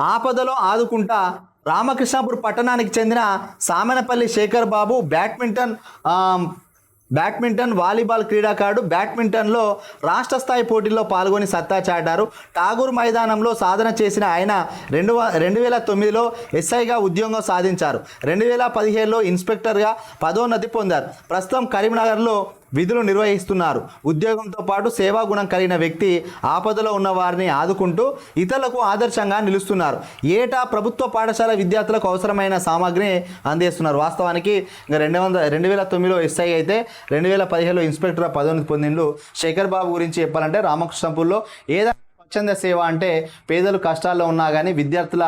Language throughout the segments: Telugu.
ఆపదలో ఆదుకుంటా రామకృష్ణాపూర్ పట్టణానికి చెందిన Samenapalli Shekar Babu badminton badminton volleyball క్రీడాకారుడు. బ్యాడ్మింటన్లో రాష్ట్ర స్థాయి పోటీల్లో పాల్గొని సత్తా చాటారు. ఠాగూర్ మైదానంలో సాధన చేసిన ఆయన రెండు రెండు వేల తొమ్మిదిలో ఎస్ఐగా ఉద్యోగం సాధించారు. రెండు వేల పదిహేడులో ఇన్స్పెక్టర్గా పదోన్నతి పొందారు. ప్రస్తుతం కరీంనగర్లో విధులు నిర్వహిస్తున్నారు. ఉద్యోగంతో పాటు సేవా గుణం కలిగిన వ్యక్తి ఆపదలో ఉన్న వారిని ఆదుకుంటూ ఇతరులకు ఆదర్శంగా నిలుస్తున్నారు. ఏటా ప్రభుత్వ పాఠశాల విద్యార్థులకు అవసరమైన సామాగ్రిని అందిస్తున్నారు. వాస్తవానికి ఇంకా రెండు వందల రెండు వేల తొమ్మిదిలో ఎస్ఐ అయితే రెండు వేల పదిహేడులో ఇన్స్పెక్టర్ పదోన్నతి పొందిండు శేఖర్ బాబు గురించి చెప్పాలంటే రామకృష్ణపూర్లో ఏదైనా స్వచ్ఛంద సేవ అంటే పేదలు కష్టాల్లో ఉన్నా కానీ విద్యార్థుల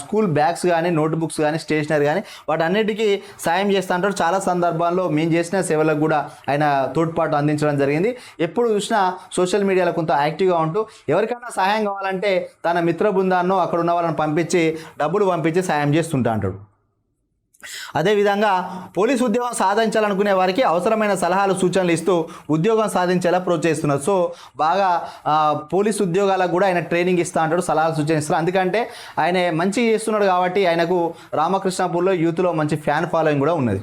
స్కూల్ బ్యాగ్స్ కానీ నోట్బుక్స్ కానీ స్టేషనరీ కానీ వాటన్నిటికీ సాయం చేస్తూ ఉంటారు చాలా సందర్భాల్లో మేము చేసిన సేవలకు కూడా ఆయన తోడ్పాటు అందించడం జరిగింది. ఎప్పుడు చూసినా సోషల్ మీడియాలో కొంత యాక్టివ్గా ఉంటూ ఎవరికైనా సహాయం కావాలంటే తన మిత్ర బృందాన్నో అక్కడ ఉన్న వాళ్ళని పంపించి డబ్బులు పంపించి సాయం చేస్తుంటా అంటాడు. అదేవిధంగా పోలీస్ ఉద్యోగం సాధించాలనుకునే వారికి అవసరమైన సలహాలు సూచనలు ఇస్తూ ఉద్యోగం సాధించేలా ప్రోత్సహిస్తున్నారు. సో బాగా పోలీస్ ఉద్యోగాలకు కూడా ఆయన ట్రైనింగ్ ఇస్తా అంటాడు సలహాలు సూచన ఇస్తారు. ఎందుకంటే ఆయన మంచి చేస్తున్నాడు కాబట్టి ఆయనకు రామకృష్ణపూర్లో యూత్లో మంచి ఫ్యాన్ ఫాలోయింగ్ కూడా ఉన్నది.